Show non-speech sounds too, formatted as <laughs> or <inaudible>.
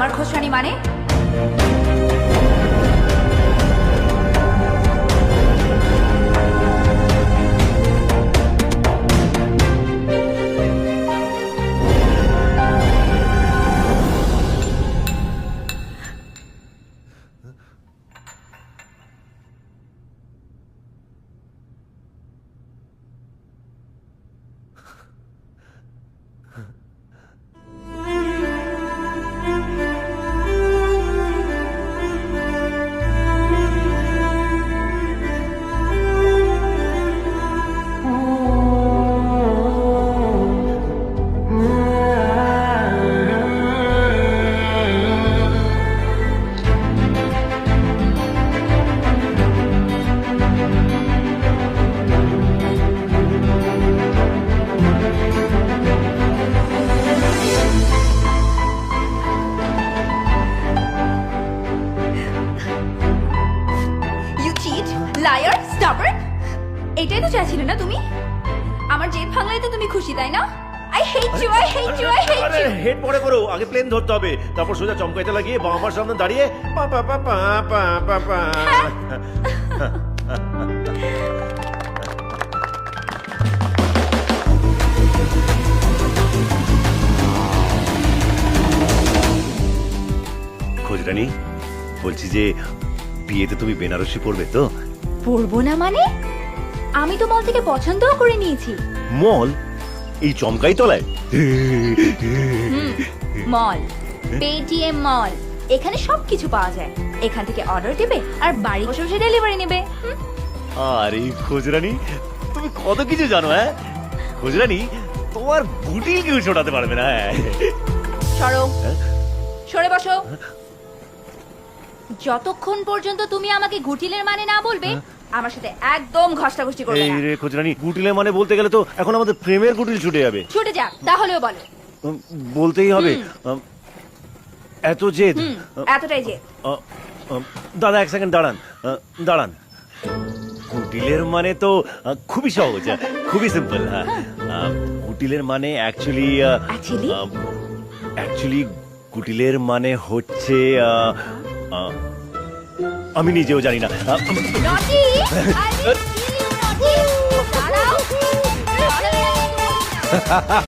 রাক্ষসানি মানে? You <laughs> liar stubborn এটাই তো চাইছিলে না তুমি? আমার জেদ ভাঙলে তো তুমি খুশি তাই না? I hate you I hate you I hate আরে ইউ হেড পরে করো আগে প্লেন ধরতে হবে তারপর সোজা চমকাইতে লাগিয়ে বা আমার সামনে দাঁড়িয়ে পা পা পা পা পা পা পা। খোঁজরানি বলছি যে বিয়েতে তুমি বেনারসি পড়বে তো? পড়ব না মানে? আমি তো মল থেকে পছন্দও করে নিয়েছি। মল? এই চমকাই তলায়। মল পেটিএম মল এখানে সব কিছু পাওয়া যায়। এখান থেকে অর্ডার দেবে আর বাড়ি বসে বসে ডেলিভারি নেবে। আরে খোঁজরানি তুমি কত কিছু জানো হ্যাঁ? খোঁজরানি তোমার গুটি কেউ ছোটাতে পারবে না হ্যাঁ? সরো। হ্যাঁ? সরে বসো। যতক্ষণ পর্যন্ত তুমি আমাকে ঘুটিলের মানে না বলবে আমার সাথে একদম করবে? এই না। রে খোঁজরানি গুটিলে মানে বলতে গেলে তো এখন আমাদের প্রেমের গুটিল ছুটে যাবে। ছুটে যাক তাহলেও বলো। উম, বলতেই হবে। উম, এত জেদ। হুম এতটাই যে আহ, আহ, দাদা এক সেকেন্ড দাঁড়ান। আহ, দাঁড়ান। কুটিলের মানে তো আহ, খুবই সহজ আহ, খুবই সিম্পল হ্যাঁ আহ, কুটিলের মানে অ্যাকচুয়ালি Actually? অ্যাকচুয়ালি কুটিলের মানে হচ্ছে আহ, আমি নিজেও জানি না দাঁড়াও। <laughs>